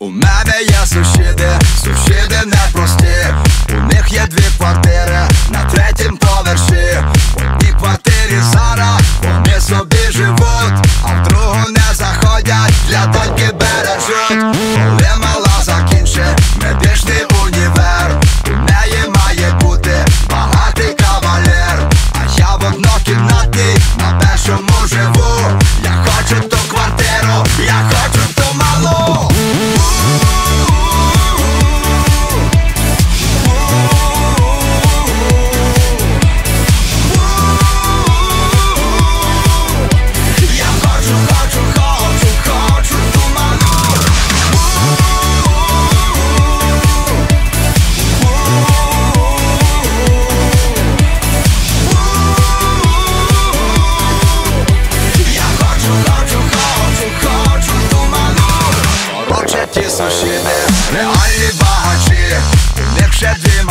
У мене є суші. сушили Не али богачи, легче две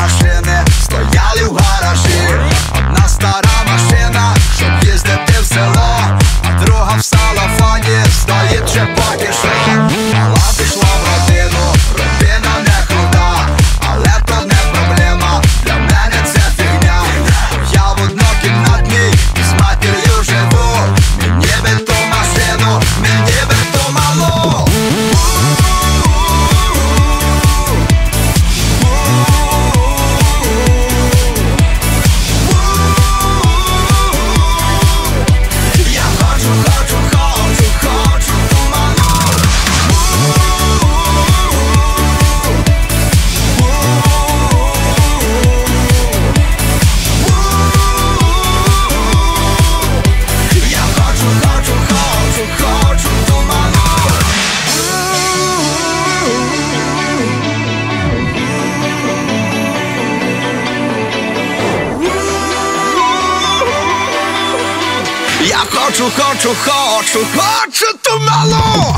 хочу, хочу, хочу, хочу ту малу!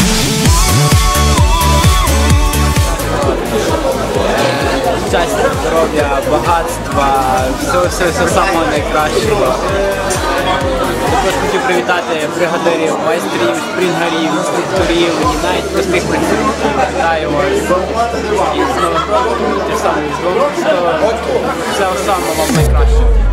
Щастя, здоров'я, багатства, все, все, все самого найкращого. Також хочу привітати бригадирів, майстрів, спрінгарів, інструкторів і навіть простих працівників. Вітаю вас. І знову те ж саме, знову все, все саме вам найкраще.